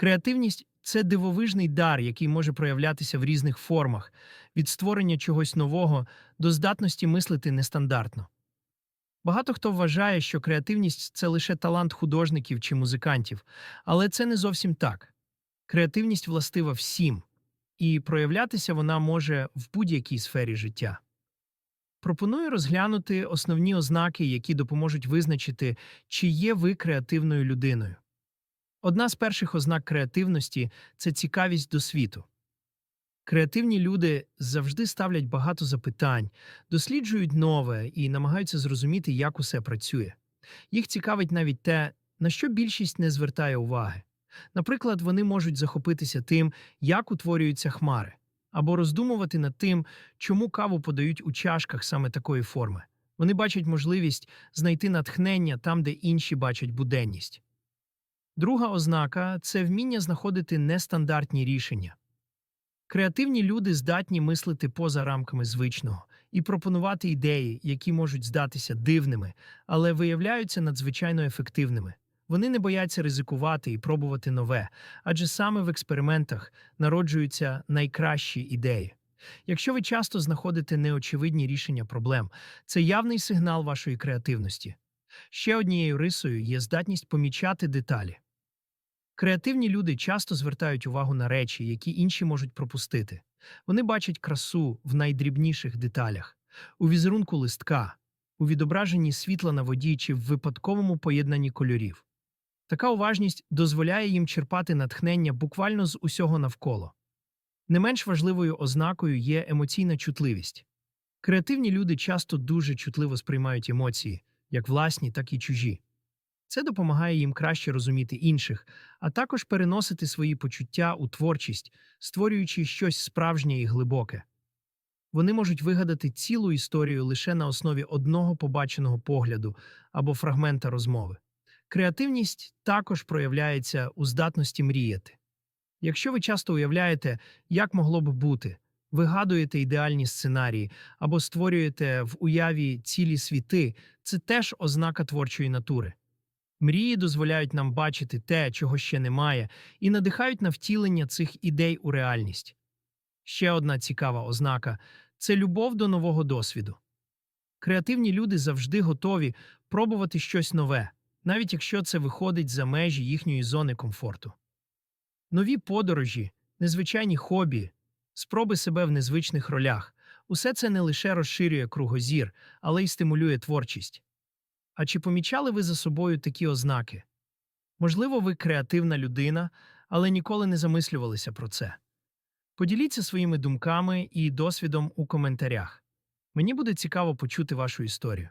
Креативність це дивовижний дар, який може проявлятися в різних формах, від створення чогось нового до здатності мислити нестандартно. Багато хто вважає, що креативність це лише талант художників чи музикантів, але це не зовсім так. Креативність властива всім, і проявлятися вона може в будь-якій сфері життя. Пропоную розглянути основні ознаки, які допоможуть визначити, чи є ви креативною людиною. Одна з перших ознак креативності це цікавість до світу. Креативні люди завжди ставлять багато запитань, досліджують нове і намагаються зрозуміти, як усе працює. Їх цікавить навіть те, на що більшість не звертає уваги. Наприклад, вони можуть захопитися тим, як утворюються хмари, або роздумувати над тим, чому каву подають у чашках саме такої форми. Вони бачать можливість знайти натхнення там, де інші бачать буденність. Друга ознака це вміння знаходити нестандартні рішення. Креативні люди здатні мислити поза рамками звичного і пропонувати ідеї, які можуть здатися дивними, але виявляються надзвичайно ефективними. Вони не бояться ризикувати і пробувати нове, адже саме в експериментах народжуються найкращі ідеї. Якщо ви часто знаходите неочевидні рішення проблем, це явний сигнал вашої креативності. Ще однією рисою є здатність помічати деталі. Креативні люди часто звертають увагу на речі, які інші можуть пропустити. Вони бачать красу в найдрібніших деталях, у візерунку листка, у відображенні світла на воді чи в випадковому поєднанні кольорів. Така уважність дозволяє їм черпати натхнення буквально з усього навколо. Не менш важливою ознакою є емоційна чутливість. Креативні люди часто дуже чутливо сприймають емоції, як власні, так і чужі. Це допомагає їм краще розуміти інших, а також переносити свої почуття у творчість, створюючи щось справжнє і глибоке. Вони можуть вигадати цілу історію лише на основі одного побаченого погляду або фрагмента розмови. Креативність також проявляється у здатності мріяти. Якщо ви часто уявляєте, як могло б бути, вигадуєте ідеальні сценарії або створюєте в уяві цілі світи, це теж ознака творчої натури. Мрії дозволяють нам бачити те, чого ще немає, і надихають на втілення цих ідей у реальність. Ще одна цікава ознака це любов до нового досвіду. Креативні люди завжди готові пробувати щось нове, навіть якщо це виходить за межі їхньої зони комфорту. Нові подорожі, незвичайні хобі, спроби себе в незвичних ролях усе це не лише розширює кругозір, але й стимулює творчість. А чи помічали ви за собою такі ознаки? Можливо, ви креативна людина, але ніколи не замислювалися про це. Поділіться своїми думками і досвідом у коментарях. Мені буде цікаво почути вашу історію.